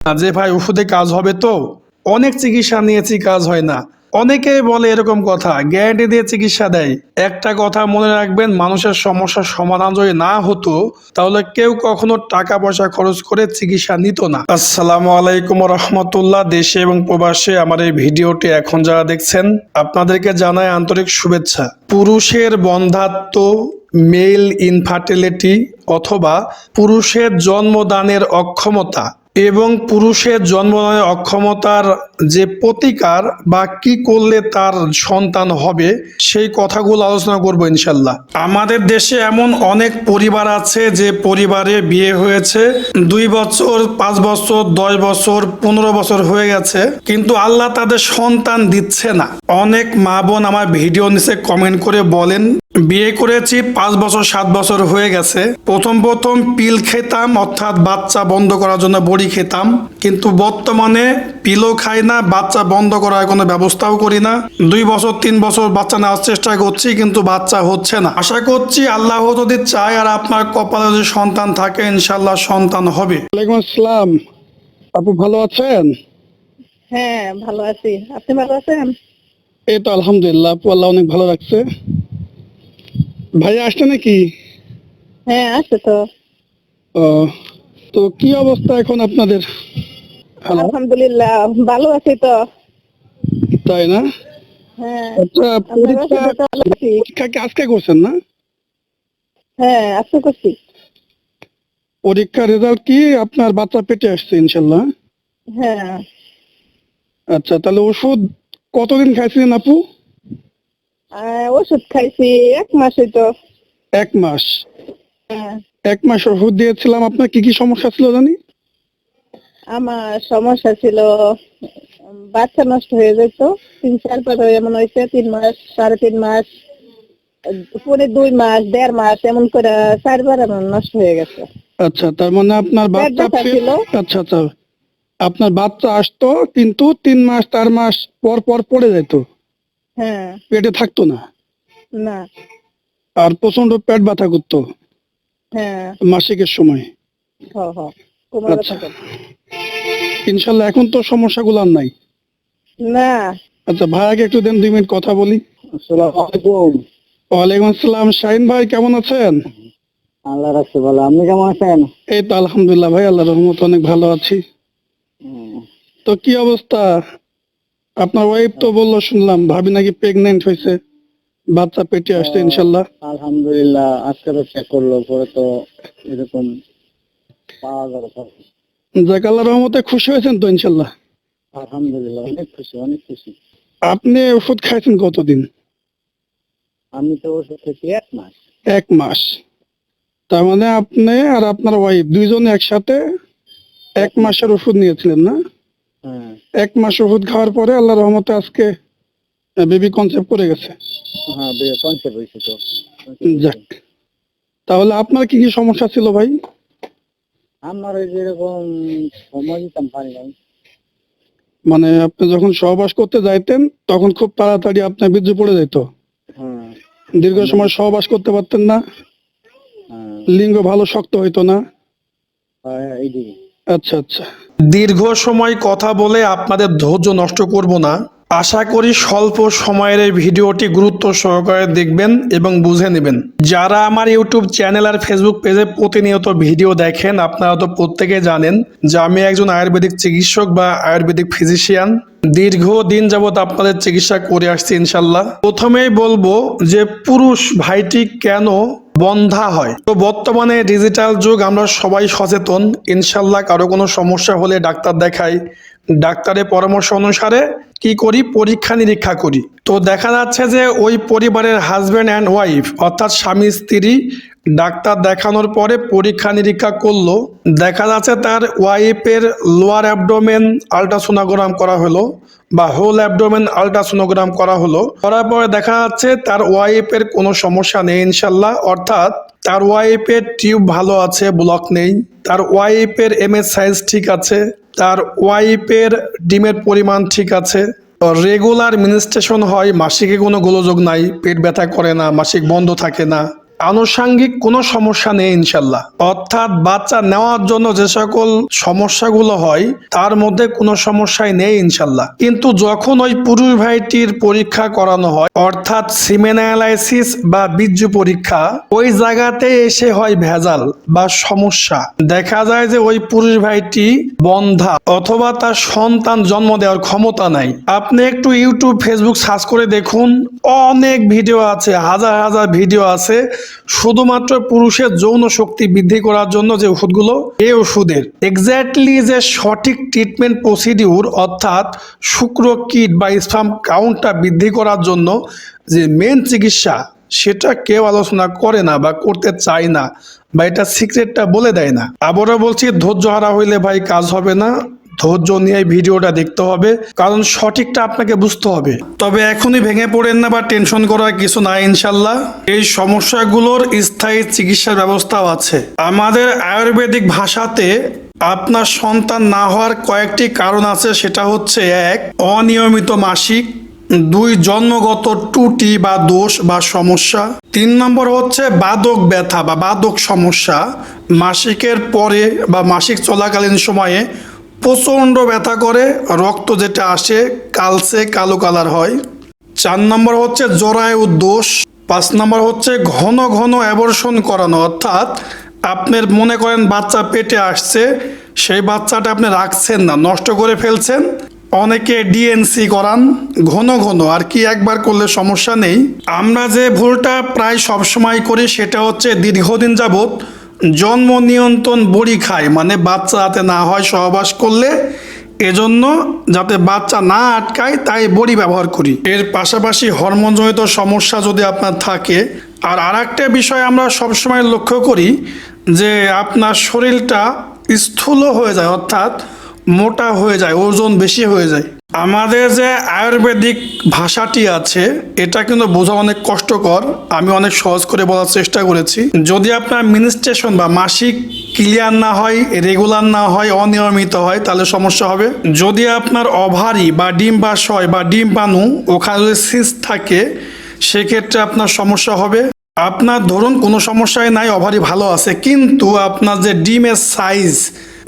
না যে ভাই ওষুধে কাজ হবে তো? অনেক চিকিৎসা নিয়েছি, কাজ হয় না। অনেকেই বলে এরকম কথা, গ্যারান্টি দিয়ে চিকিৎসা দেয়। একটা কথা মনে রাখবেন, মানুষের সমস্যার সমাধান যদি না হতো, তাহলে কেউ কখনো টাকা পয়সা খরচ করে চিকিৎসা নিত না। আসসালামু আলাইকুম রহমতুল্লাহ, দেশে এবং প্রবাসে আমার এই ভিডিওটি এখন যারা দেখছেন, আপনাদেরকে জানায় আন্তরিক শুভেচ্ছা। পুরুষের বন্ধাত্ম মেল ইনফার্টিলিটি অথবা পুরুষের জন্মদানের অক্ষমতা এবং পুরুষের জন্মদানের অক্ষমতার যে প্রতিকার বা কি করলে তার সন্তান হবে, সেই কথাগুলো আলোচনা করব ইনশাল্লাহ। আমাদের দেশে এমন অনেক পরিবার আছে যে পরিবারে বিয়ে হয়েছে, দুই বছর, পাঁচ বছর, দশ বছর, পনেরো বছর হয়ে গেছে, কিন্তু আল্লাহ তাদের সন্তান দিচ্ছে না। অনেক মা বোন আমার ভিডিও নিচে কমেন্ট করে বলেন বিয়ে করেছি পাঁচ বছর সাত বছর হয়ে গেছে। প্রথম প্রথম পিল খেতাম অর্থাৎ বাচ্চা বন্ধ করার জন্য বড়ি খেতাম। কিন্তু বর্তমানে পিলও খাই না বাচ্চা বন্ধ করার কোনো ব্যবস্থাও করি না। দুই বছর তিন বছর বাচ্চা নেওয়ার চেষ্টা করছি কিন্তু বাচ্চা হচ্ছে না। আশা করছি আল্লাহ যদি চায় আর আপনার কপালে যদি সন্তান থাকে ইনশাল্লাহ সন্তান হবে। ওয়ালাইকুম আসসালাম। আপু ভালো আছেন? হ্যাঁ ভালো আছি। আপনি ভালো আছেন? এই তো আলহামদুলিল্লাহ আপু আল্লাহ অনেক ভালো রাখছে। ভাই আসছে নাকি? হ্যাঁ আছে তো। ও, তো কি অবস্থা এখন আপনাদের? আলহামদুলিল্লাহ ভালো আছি তো। তাই না? হ্যাঁ আচ্ছা পরীক্ষা কি আজকে করছেন না? হ্যাঁ আজকে করছি। পরীক্ষার রেজাল্ট কি আপনার বাচ্চা পেটে আসছে ইনশাল্লাহ হ্যাঁ। আচ্ছা তাহলে ওষুধ কতদিন খাইছিলেন আপু? ওষুধ খাইছি এক মাস হইতো এক মাস? হ্যাঁ। এক মাস ওষুধ দিয়েছিলাম আপনার কি কি সমস্যা ছিল জানি? আমার সমস্যা ছিল বাচ্চা নষ্ট হয়ে যেত তিন চার চারবার এমন হয়েছে তিন মাস সাড়ে তিন মাস পরে দুই মাস দেড় মাস এমন করে চারবার এমন নষ্ট হয়ে গেছে। আচ্ছা তার মানে আপনার বাচ্চা ছিল। আচ্ছা আচ্ছা। আপনার বাচ্চা আসতো কিন্তু তিন মাস চার মাস পর পর পড়ে যেত। হ্যাঁ। পেটে থাকতো না? না। আর প্রচণ্ড পেট ব্যথা করতো? হ্যাঁ। মাসিকের সময়। আচ্ছা। ইনশাল্লাহ এখন তো সমস্যাগুলো আর নাই। না। আচ্ছা ভাইয়াকে একটু দেন দুই মিনিট কথা বলি। ওয়ালাইকুম আসসালাম। শাহিন ভাই কেমন আছেন? আল্লাহ রাখছে ভালো। আপনি কেমন আছেন? এই তো আলহামদুলিল্লাহ ভাই আল্লাহ রহমত অনেক ভালো আছি। তো কি অবস্থা? আপনার ওয়াইফ তো বলল শুনলাম ভাবি নাকি প্রেগনেন্ট হয়েছে বাচ্চা পেটে আসছে ইনশাল্লাহ। আলহামদুলিল্লাহ আজকে তো চেক করল পরে তো এরকম পাওয়া গেল যাক আল্লাহ রহমতে খুশি হয়েছেন তো ইনশাল্লাহ। আলহামদুলিল্লাহ অনেক খুশি অনেক খুশি। আপনি ওষুধ খাইছেন কতদিন? আমি তো ওষুধ খেয়েছি এক মাস। এক মাস। তার মানে আপনি আর আপনার ওয়াইফ দুইজনে একসাথে এক মাসের ওষুধ নিয়েছিলেন না? এক মাস ওষুধ খাওয়ার পরে আল্লাহ রহমতে আজকে বেবি কনসেপ্ট করে গেছে। হ্যাঁ কনসেপ্ট হয়েছে তো। যাক। তাহলে আপনার কি কি সমস্যা ছিল ভাই? আমার ওই যেরকম সময় দিতাম পারি নাই। মানে আপনি যখন সহবাস করতে যাইতেন তখন খুব তাড়াতাড়ি আপনার বীর্য পড়ে যেত হ্যাঁ। দীর্ঘ সময় সহবাস করতে পারতেন না। হ্যাঁ। লিঙ্গ ভালো শক্ত হইতো না। হ্যাঁ, আচ্ছা আচ্ছা। দীর্ঘ সময় কথা বলে আপনাদের ধৈর্য নষ্ট করব না। আশা করি স্বল্প সময়ের এই ভিডিওটি গুরুত্ব সহকারে দেখবেন এবং বুঝে নেবেন। যারা আমার ইউটিউব চ্যানেল আর ফেসবুক পেজে প্রতিনিয়ত ভিডিও দেখেন, আপনারা তো প্রত্যেকে জানেন যে আমি একজন আয়ুর্বেদিক চিকিৎসক বা আয়ুর্বেদিক ফিজিশিয়ান। দীর্ঘ দিন যাবৎ আপনাদের চিকিৎসা করে আসছি ইনশাল্লাহ। প্রথমেই বলব যে পুরুষ ভাইটি কেন বন্ধা হয়। তো বর্তমানে ডিজিটাল যুগ, আমরা সবাই সচেতন। ইনশাল্লাহ কারও কোনো সমস্যা হলে ডাক্তার দেখাই। ডাক্তারের পরামর্শ অনুসারে কি করি? পরীক্ষা নিরীক্ষা করি। তো দেখা যাচ্ছে যে ওই পরিবারের হাজব্যান্ড অ্যান্ড ওয়াইফ অর্থাৎ স্বামী, স্ত্রী ডাক্তার দেখানোর পরে পরীক্ষা নিরীক্ষা করল। দেখা যাচ্ছে তার ওয়াইফের লোয়ার অ্যাবডোমেন আলট্রাসোনোগ্রাম করা হলো বা হোল অ্যাবডোমেন আলট্রাসোনোগ্রাম করা হলো। করার পরে দেখা যাচ্ছে তার ওয়াইফের কোনো সমস্যা নেই ইনশাল্লাহ, অর্থাৎ তার ওয়াইফের টিউব ভালো আছে ব্লক নেই। তার ওয়াইফের এমএস সাইজ ঠিক আছে। তার ওয়াইফের ডিমের পরিমাণ ঠিক আছে। রেগুলার মিনিস্ট্রেশন হয়, মাসিকে কোনো গোলযোগ নাই, পেট ব্যথা করে না, মাসিক বন্ধ থাকে না। আনুষাঙ্গিক কোনো সমস্যা নেই, ইনশাল্লাহ। অর্থাৎ বাচ্চা নেওয়ার জন্য যে সকল সমস্যাগুলো হয়, তার মধ্যে কোনো সমস্যাই নেই, ইনশাল্লাহ। কিন্তু যখন ওই পুরুষ ভাইটির পরীক্ষা করানো হয়, অর্থাৎ সিমেন অ্যানালাইসিস বা বীর্য পরীক্ষা, ওই জায়গাতে এসে হয় ভেজাল বা সমস্যা। দেখা যায় যে ওই পুরুষ ভাইটি বন্ধা অথবা তার সন্তান জন্ম দেওয়ার ক্ষমতা নাই। আপনি একটু ইউটিউব, ফেসবুক সার্চ করে দেখুন, অনেক ভিডিও আছে, হাজার হাজার ভিডিও আছে। শুধুমাত্র পুরুষের যৌন শক্তি বৃদ্ধি করার জন্য যে ওষুধগুলো এই ওষুধের। এক্স্যাক্টলি যে সঠিক ট্রিটমেন্ট প্রসিডিউর অর্থাৎ শুক্র, কিট বা স্পাম কাউন্টটা বৃদ্ধি করার জন্য যে মেন চিকিৎসা, সেটা কেউ আলোচনা করে না বা করতে চায় না বা এটা সিক্রেটটা বলে দেয় না। আবারও বলছি, ধৈর্য হারা হইলে ভাই কাজ হবে না। ধৈর্য নিয়ে এই ভিডিওটা দেখতে হবে, কারণ সঠিকটা আপনাকে বুঝতে হবে। তবে এখনই ভেঙে পড়েন না বা টেনশন করার কিছু না ইনশাল্লাহ। এই সমস্যাগুলোর স্থায়ী চিকিৎসার ব্যবস্থাও আছে। আমাদের আয়ুর্বেদিক ভাষাতে আপনার সন্তান না হওয়ার কয়েকটি কারণ আছে, সেটা হচ্ছে এক, অনিয়মিত মাসিক, দুই, জন্মগত ত্রুটি বা দোষ বা সমস্যা, তিন নম্বর হচ্ছে বাদক ব্যথা বা বাদক সমস্যা, মাসিকের পরে বা মাসিক চলাকালীন সময়ে প্রচণ্ড ব্যথা করে, রক্ত যেটা আসে কালসে কালো কালার হয়। চার নম্বর হচ্ছে জরায়ু দোষ, পাঁচ নম্বর হচ্ছে ঘন ঘন অ্যাবর্ষণ করানো। অর্থাৎ আপনার মনে করেন বাচ্চা পেটে আসছে, সেই বাচ্চাটা আপনি রাখছেন না, নষ্ট করে ফেলছেন। অনেকে ডিএনসি করান, ঘন ঘন, আর কি একবার করলে সমস্যা নেই। আমরা যে ভুলটা প্রায় সবসময় করি, সেটা হচ্ছে দীর্ঘদিন যাবৎ জন্ম নিয়ন্ত্রণ বড়ি খায় মানে বাচ্চা যাতে না হয় সহবাস করলে, এজন্য যাতে বাচ্চা না আটকায়, তাই বড়ি ব্যবহার করি। এর পাশাপাশি হরমোনজনিত সমস্যা যদি আপনার থাকে, আর আরেকটা বিষয় আমরা সবসময় লক্ষ্য করি, যে আপনার শরীরটা স্থূল হয়ে যায়, অর্থাৎ মোটা হয়ে যায়, ওজন বেশি হয়ে যায়। আমাদের যে আয়ুর্বেদিক ভাষাটি আছে, এটা কিন্তু বোঝা অনেক কষ্টকর। আমি অনেক সহজ করে বলার চেষ্টা করেছি। যদি আপনার মিনিস্ট্রেশন বা মাসিক ক্লিয়ার না হয় রেগুলার না হয়, অনিয়মিত হয়, তাহলে সমস্যা হবে। যদি আপনার অভারি বা ডিম বাস হয় বা ডিম পানু ওখানে যদি সিস্ট থাকে, সেক্ষেত্রে আপনার সমস্যা হবে। আপনার ধরুন কোনো সমস্যাই নাই, অভারি ভালো আছে, কিন্তু আপনার যে ডিমের সাইজ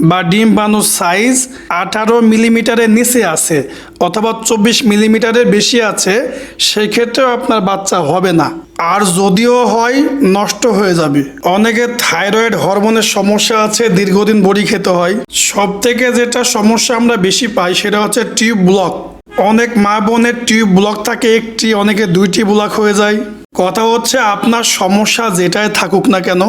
বা ডিম বানুর সাইজ আঠারো মিলিমিটারের নিচে আছে অথবা চব্বিশ মিলিমিটারের বেশি আছে সেই ক্ষেত্রেও আপনার বাচ্চা হবে না। আর যদিও হয়, নষ্ট হয়ে যাবে। অনেকের থাইরয়েড হরমোনের সমস্যা আছে, দীর্ঘদিন বড়ি খেতে হয়। সব থেকে যেটা সমস্যা আমরা বেশি পাই, সেটা হচ্ছে টিউব ব্লক। অনেক মা বোনের টিউব ব্লক থাকে একটি, অনেকে দুইটি ব্লক হয়ে যায়। কথা হচ্ছে, আপনার সমস্যা যেটাই থাকুক না কেন,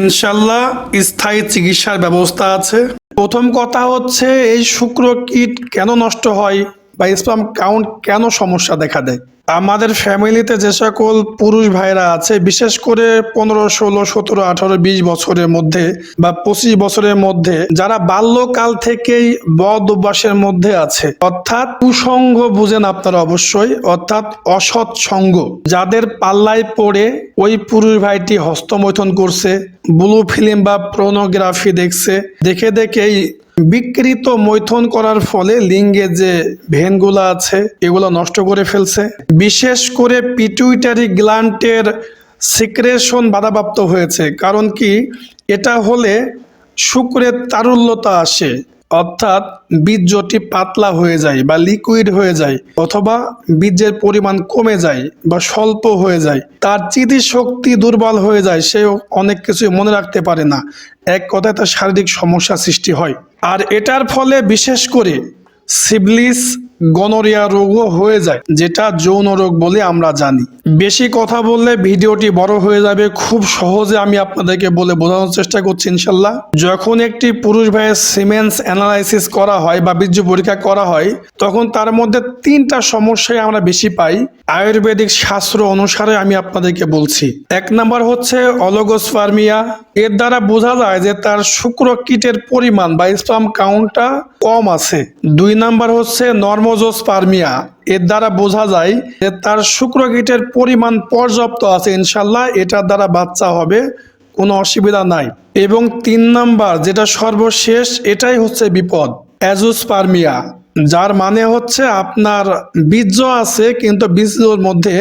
ইনশাল্লাহ স্থায়ী চিকিৎসার ব্যবস্থা আছে। প্রথম কথা হচ্ছে এই শুক্র কীট কেন নষ্ট হয় বা স্পাম কাউন্ট কেন সমস্যা দেখা দেয়? আমাদের ফ্যামিলিতে যে সকল পুরুষ ভাইরা আছে, বিশেষ করে পনেরো, ষোলো, সতেরো, আঠারো, বিশ বছরের মধ্যে বা পঁচিশ বছরের মধ্যে, যারা বাল্যকাল থেকেই বদ অভ্যাসের মধ্যে আছে, অর্থাৎ কুসঙ্গ বুঝেন আপনারা অবশ্যই, অর্থাৎ অসৎ সঙ্গ। যাদের পাল্লায় পড়ে ওই পুরুষ ভাইটি হস্তমৈথন করছে, ব্লু ফিল্ম বা প্রোনোগ্রাফি দেখছে, দেখে দেখেই বিকৃত মৈথন করার ফলে লিঙ্গে যে ভেনগুলো আছে, এগুলো নষ্ট করে ফেলছে। বিশেষ করে পিটুইটারি গ্লান্টের সিক্রেশন বাধাপ্রাপ্ত হয়েছে। কারণ কি? এটা হলে শুক্রের তারুল্যতা আসে। অর্থাৎ বীজটি পাতলা হয়ে যায় বা লিকুইড হয়ে যায় অথবা বীজের পরিমাণ কমে যায় বা স্বল্প হয়ে যায়। তার চিতি শক্তি দুর্বল হয়ে যায় সে অনেক কিছু মনে রাখতে পারে না। এক কথায় তার শারীরিক সমস্যা সৃষ্টি হয়। আর এটার ফলে বিশেষ করে সিবলিস গনোরিয়া রোগও হয়ে যায়, যেটা যৌন রোগ বলে আমরা জানি। বেশি কথা বললে ভিডিওটি বড় হয়ে যাবে, খুব সহজে আমি আপনাদেরকে বলে বোঝানোর চেষ্টা করছি ইনশাল্লাহ। যখন একটি পুরুষ ভাইয়ের সিমেন্স অ্যানালাইসিস করা হয় বা বীর্য পরীক্ষা করা হয়, তখন তার মধ্যে তিনটা সমস্যায় আমরা বেশি পাই। আয়ুর্বেদিক শাস্ত্র অনুসারে আমি আপনাদেরকে বলছি। এক নাম্বার হচ্ছে অলোগোস্পার্মিয়া। এর দ্বারা বোঝা যায় যে তার শুক্র কীটের পরিমাণ বা স্পাম কাউন্টটা কম আছে। দুই নাম্বার হচ্ছে নর্মোজোস্পার্মিয়া এর দ্বারা বোঝা যায় যে তার শুক্রকীটের পরিমাণ পর্যাপ্ত আছে ইনশাল্লাহ এটার দ্বারা বাচ্চা হবে, কোনো অসুবিধা নাই। এবং তিন নাম্বার, যেটা সর্বশেষ, এটাই হচ্ছে বিপদ অ্যাজোস্পার্মিয়া যার মানে হচ্ছে আপনার বীর্য আছে, কিন্তু বীর্যর মধ্যে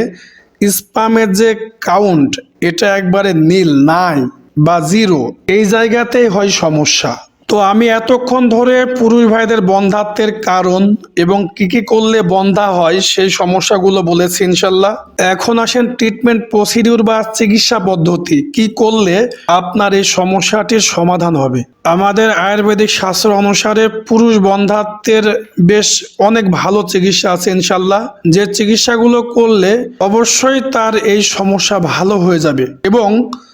স্পামের যে কাউন্ট, এটা একবারে নীল, নাই বা জিরো। এই জায়গাতেই হয় সমস্যা। তো আমি এতক্ষণ ধরে পুরুষ ভাইদের বন্ধাত্বের কারণ এবং কি কি করলে বন্ধা হয় সেই সমস্যাগুলো বলেছি ইনশাল্লাহ। এখন আসেন ট্রিটমেন্ট প্রসিডিউর বা চিকিৎসা পদ্ধতি। কি করলে আপনার এই সমস্যাটির সমাধান হবে? আমাদের আয়ুর্বেদিক শাস্ত্র অনুসারে পুরুষ বন্ধাত্বের বেশ অনেক ভালো চিকিৎসা আছে ইনশাল্লাহ। যে চিকিৎসাগুলো করলে অবশ্যই তার এই সমস্যা ভালো হয়ে যাবে এবং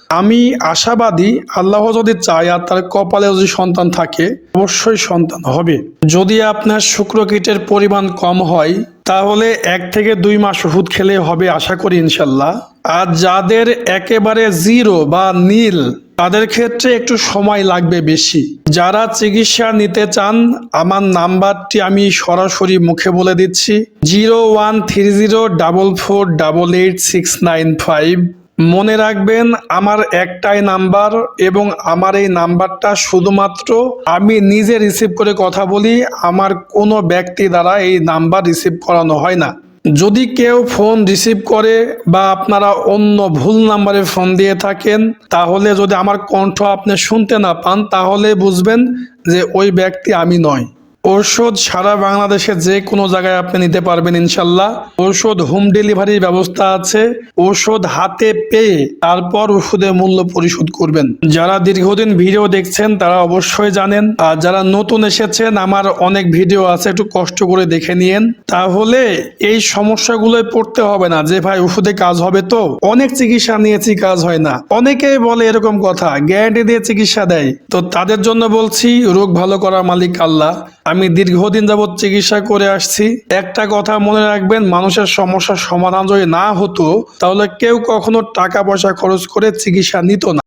আমি আশাবাদী আল্লাহ যদি চায় আর তার কপালে যদি সন্তান থাকে, অবশ্যই সন্তান হবে। যদি আপনার শুক্রকীটের পরিমাণ কম হয়, তাহলে এক থেকে দুই মাস ওষুধ খেলে হবে আশা করি ইনশাল্লাহ। আর যাদের একেবারে জিরো বা নীল, তাদের ক্ষেত্রে একটু সময় লাগবে বেশি। যারা চিকিৎসা নিতে চান, আমার নাম্বারটি আমি সরাসরি মুখে বলে দিচ্ছি। Zero one three zero double four double eight six nine five. মনে রাখবেন, আমার একটাই নাম্বার এবং আমার এই নাম্বারটা শুধুমাত্র আমি নিজে রিসিভ করে কথা বলি, আমার কোনো ব্যক্তি দ্বারা এই নাম্বার রিসিভ করানো হয় না। যদি কেউ ফোন রিসিভ করে বা আপনারা অন্য ভুল নাম্বারে ফোন দিয়ে থাকেন, তাহলে যদি আমার কণ্ঠ আপনি শুনতে না পান, তাহলে বুঝবেন যে ওই ব্যক্তি আমি নয়। ঔষধ সারা বাংলাদেশে যে কোনো জায়গায় আপনি নিতে পারবেন ইনশাল্লাহ। ঔষধ হোম ডেলিভারির ব্যবস্থা আছে। ঔষধ হাতে পেয়ে তারপর ওষুধের মূল্য পরিশোধ করবেন। যারা দীর্ঘদিন ভিডিও দেখছেন, তারা অবশ্যই জানেন। আর যারা নতুন এসেছেন, আমার অনেক ভিডিও আছে, একটু কষ্ট করে দেখে নিয়েন। তাহলে এই সমস্যাগুলোয় পড়তে হবে না, যে ভাই ওষুধে কাজ হবে তো। অনেক চিকিৎসা নিয়েছি, কাজ হয় না। অনেকেই বলে এরকম কথা গ্যারান্টি দিয়ে চিকিৎসা দেয়। তো তাদের জন্য বলছি, রোগ ভালো করার মালিক আল্লাহ। আমি দীর্ঘদিন যাবৎ চিকিৎসা করে আসছি। একটা কথা মনে রাখবেন, মানুষের সমস্যার সমাধান যদি না হতো, তাহলে কেউ কখনো টাকা পয়সা খরচ করে চিকিৎসা নিত না।